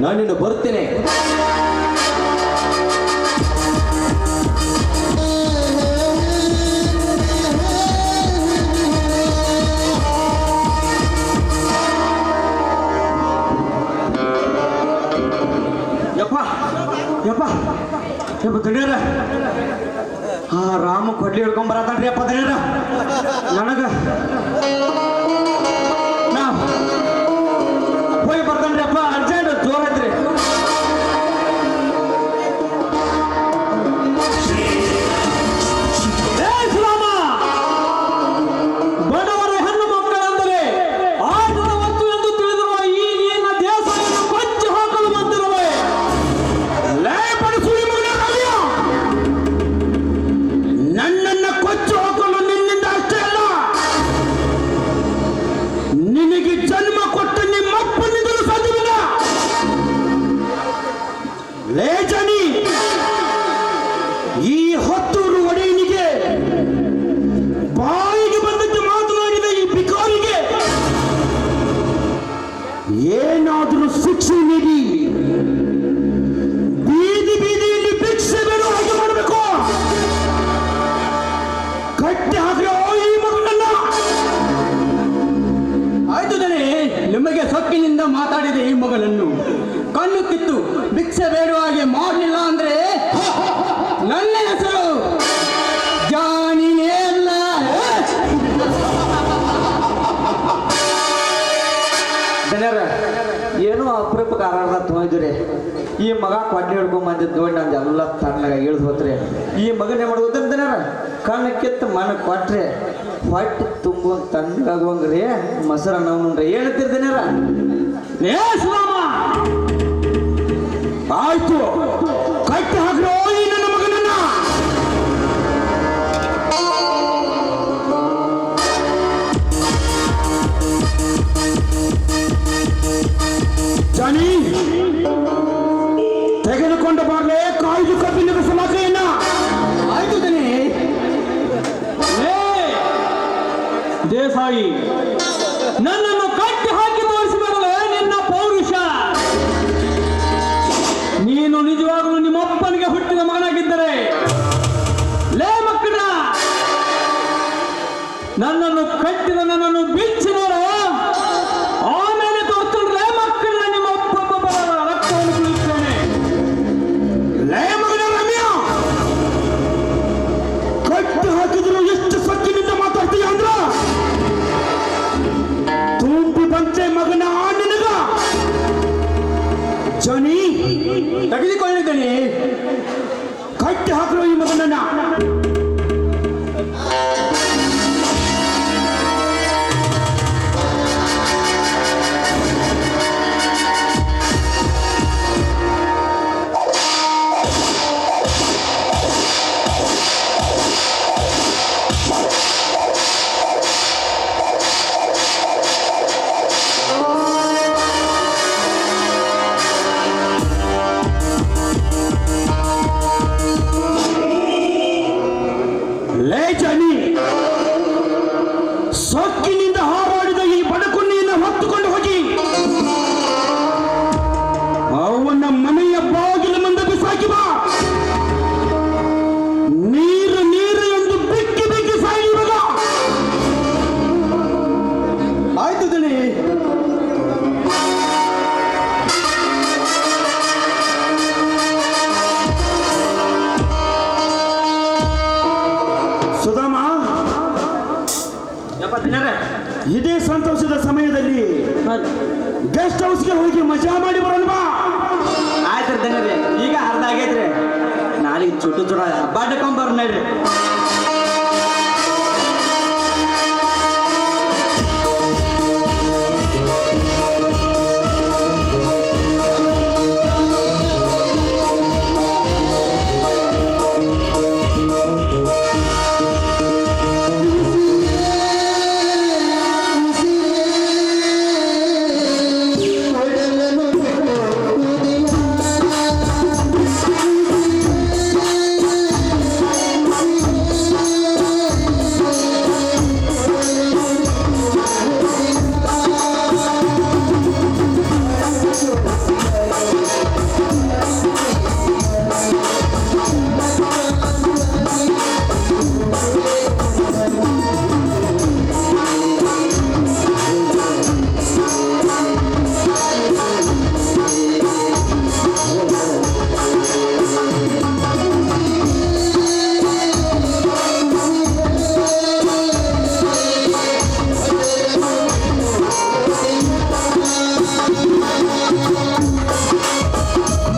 ನಾನಿನ್ನು ಬರುತ್ತೇನೆ. ಯಪ್ಪ ಯಪ್ಪ ಯಪ್ಪ ದಣಿಯರ ಆ ರಾಮ ಕೊಡ್ಲಿ ಹಿಡ್ಕೊಂಡ್ ಬರತಾನ್ರಿ ಅಪ್ಪ ದಣಿಯರ ನನಗ ಈ ಹೊತ್ತೂರು ಒಡೆಯನಿಗೆ ಬಾಯಿಗೆ ಬಂದದ್ದು ಮಾತನಾಡಿದ ಈ ಬಿಕಾರಿಗೆ ಏನಾದರೂ ಶಿಕ್ಷೆ ನೀಡಿ, ಬೀದಿ ಬೀದಿಯಲ್ಲಿ ಭಿಕ್ಷೆ ಬೇಡ ಹಾಗೆ ಮಾಡಬೇಕು. ಕಟ್ಟಿ ಹಾಕಿರೋ ಈ ಮಗನನ್ನ ಆಯ್ತು ದಣಿ ನಿಮಗೆ ಸೊಕ್ಕಿನಿಂದ ಮಾತಾಡಿದ ಈ ಮಗಳನ್ನು ಕಣ್ಣು ಕಿತ್ತು, ಭಿಕ್ಷೆ ಬೇಡುವ ಹಾಗೆ ಮಾಡಲಿಲ್ಲ. ಈ ಮಗ ಕೊಡ್ಲಿ ಹಿಡ್ಕೊಂಡ್ ಬಂದಿದ್ದು ನೋಡಿ ನಂದು ಎಲ್ಲ ತಣ್ಣಗ ಇಳಿದು ಹೋತ್ರಿ. ಈ ಮಗನೇ ಮಾಡೋದ್ರ ಜನರ ಕಣ್ಣು ಕಿತ್ತು ಮನ ಕೊಟ್ರೆ ಹೊಟ್ಟೆ ತುಂಬ ತಣ್ಣಗಾಗುವಂಗ್ರಿ ಮೊಸರ ನಾವು ಹೇಳ್ತೀರಿ ದೇಸಾಯಿ ನನ್ನನ್ನು ಕಟ್ಟಿ ತೆಗೆದುಕೊಂಡಿದ್ದೇನೆ ಕಟ್ಟಿ ಹಾಕಲು ಈ ಮಗನನ್ನ. ಇದೇ ಸಂತೋಷದ ಸಮಯದಲ್ಲಿ ಗೆಸ್ಟ್ ಹೌಸ್ಗೆ ಹೋಗಿ ಮಜಾ ಮಾಡಿ ಬರೋಣ ಬಾ. ಆಯ್ತು ರೀ ಈಗ ಅರ್ಧ ಆಗೈತ್ರಿ. ನಾಳೆ ಚುಟ್ಟು ಚುಡ ಬಡ್ಕೊಂಬರ್ ನಡ್ರಿ.